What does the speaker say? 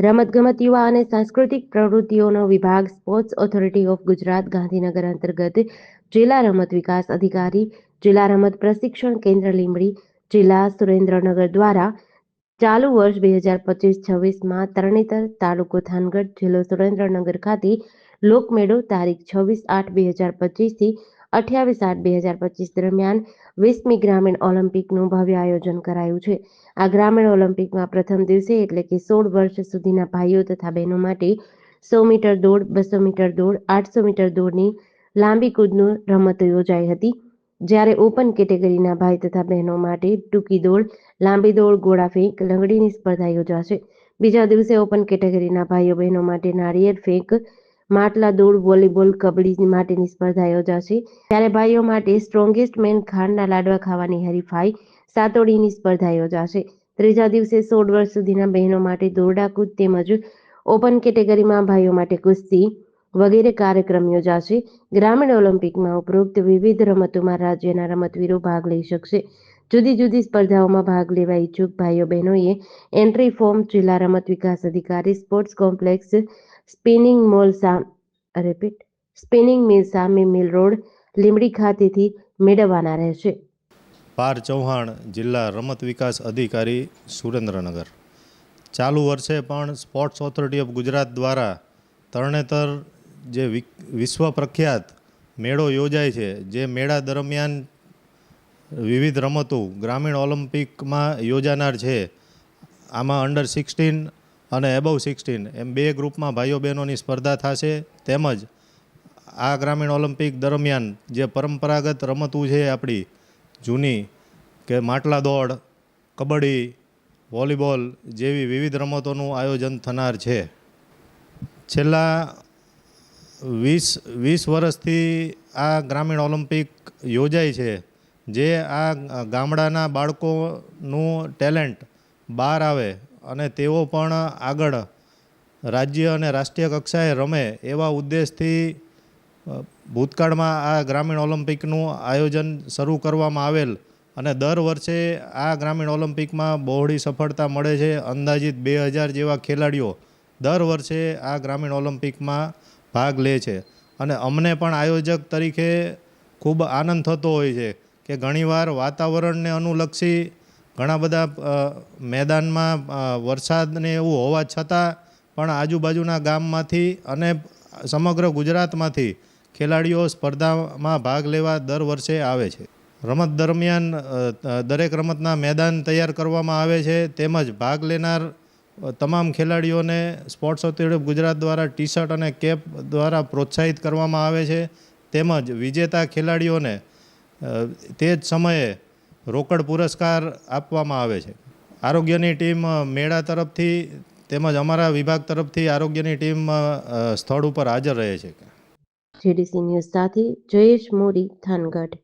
રમતગમત યુવા અને સાંસ્કૃતિક પ્રવૃત્તિઓનો વિભાગ sports authority of Gujarat Gandhinagar અંતર્ગત જિલ્લા રમત વિકાસ અધિકારી, જિલ્લા રમત પ્રશિક્ષણ કેન્દ્ર લીંબડી, જિલ્લા સુરેન્દ્રનગર દ્વારા ચાલુ વર્ષ બે હજાર પચીસ છવ્વીસમાં તરણેતર તાલુકો થાનગઢ જિલ્લો સુરેન્દ્રનગર ખાતે લોકમેળો તારીખ છવ્વીસ આઠ બે હજાર પચીસથી અઠ્યાવીસ આઠ બે હજાર પચીસ દરમિયાન વીસમી ગ્રામીણ ઓલિમ્પિકનું ભવ્ય આયોજન કરાયું છે. આ ગ્રામીણ ઓલિમ્પિકમાં પ્રથમ દિવસે એટલે કે સોળ વર્ષ સુધીના ભાઈઓ તથા બહેનો માટે સો મીટર દોડ, બસો મીટર દોડ, આઠસો મીટર દોડની લાંબી કૂદનું રમતો યોજાઈ હતી. જ્યારે ઓપન કેટેગરીના ભાઈ તથા બહેનો માટે ટૂંકી દોડ, લાંબી દોડ, ગોળા ફેંક, લંગડીની સ્પર્ધા યોજાશે. બીજા દિવસે ઓપન કેટેગરીના ભાઈઓ બહેનો માટે નાળિયેર ફેંક માટલા દોડ વોલીબોલ કબડ્ડી માટેની સ્પર્ધા યોજાશે. ત્યારે ભાઈઓ માટે સ્ટ્રોંગેસ્ટ મેન ખાંડના લાડવા ખાવાની હરીફાઈ સાતોડીની સ્પર્ધા યોજાશે. ત્રીજા દિવસે સોળ વર્ષ સુધીના બહેનો માટે દોરડા કૂદ તેમજ ઓપન કેટેગરીમાં ભાઈઓ માટે કુસ્તી વગેરે કાર્યક્રમ યોજાશે. ગ્રામીણ ઓલિમ્પિકમાં ઉપરોક્ત વિવિધ રમતોમાં રાજ્યના રમતવીરો ભાગ લઈ શકશે. જુદી જુદી સ્પર્ધાઓમાં ભાગ લેવા ઈચ્છુક ભાઈઓ બહેનોએ એન્ટ્રી ફોર્મ જિલ્લા રમત વિકાસ અધિકારી સ્પોર્ટ્સ કોમ્પ્લેક્સ સ્પિનિંગ મોલ સામ રિપીટ સ્પિનિંગ મિલ સામે મિલ રોડ લીંબડી ખાતેથી મેળવવાના રહેશે. પાર ચૌહાણ જિલ્લા રમત વિકાસ અધિકારી સુરેન્દ્રનગર. ચાલુ વર્ષે પણ સ્પોર્ટ્સ ઓથોરિટી ઓફ ગુજરાત દ્વારા તરણેતર જે વિશ્વ પ્રખ્યાત મેળો યોજાય છે, જે મેળા દરમિયાન વિવિધ રમતો ગ્રામીણ ઓલિમ્પિકમાં યોજાનાર છે. આમાં અંડર સિક્સટીન અને એબવ સિક્સટીન એમ બે ગ્રુપમાં ભાઈઓ બહેનોની સ્પર્ધા થશે. તેમજ આ ગ્રામીણ ઓલિમ્પિક દરમિયાન જે પરંપરાગત રમતું છે આપણી, જૂની કે માટલા દોડ, કબડ્ડી, વોલીબોલ જેવી વિવિધ રમતોનું આયોજન થનાર છે. છેલ્લા વીસ વીસ વર્ષથી આ ગ્રામીણ ઓલિમ્પિક યોજાય છે. જે આ ગામડાના બાળકોનું ટેલેન્ટ બહાર આવે અને તેઓ પણ આગળ રાજ્ય અને રાષ્ટ્રીય કક્ષાએ રમે એવા ઉદ્દેશથી ભૂતકાળમાં આ ગ્રામીણ ઓલિમ્પિકનું આયોજન શરૂ કરવામાં આવેલ અને દર વર્ષે આ ગ્રામીણ ઓલિમ્પિકમાં બહોળી સફળતા મળે છે. અંદાજિત બે હજાર જેવા ખેલાડીઓ દર વર્ષે આ ગ્રામીણ ઓલિમ્પિકમાં ભાગ લે છે. અને અમને પણ આયોજક તરીકે ખૂબ આનંદ થતો હોય છે. કે ઘણીવાર વાતાવરણને અનુલક્ષી ઘણા બધા મેદાનમાં વરસાદને એવું હોવા છતાં પણ આજુબાજુના ગામમાંથી અને સમગ્ર ગુજરાતમાંથી ખેલાડીઓ સ્પર્ધામાં ભાગ લેવા દર વર્ષે આવે છે. રમત દરમિયાન દરેક રમતના મેદાન તૈયાર કરવામાં આવે છે. તેમજ ભાગ લેનાર તમામ ખેલાડીઓને સ્પોર્ટ્સ ઓથોરિટી ગુજરાત દ્વારા ટી શર્ટ અને કેપ દ્વારા પ્રોત્સાહિત કરવામાં આવે છે. તેમજ વિજેતા ખેલાડીઓને તે જ સમયે રોકડ પુરસ્કાર આપવામાં આવે છે. આરોગ્યની ટીમ મેળા તરફથી તેમજ અમારા વિભાગ તરફથી આરોગ્યની ટીમ સ્થળ ઉપર હાજર રહે છે. જેડીસી ન્યૂઝ સાથે જયેશ મોરી થાનગઢ.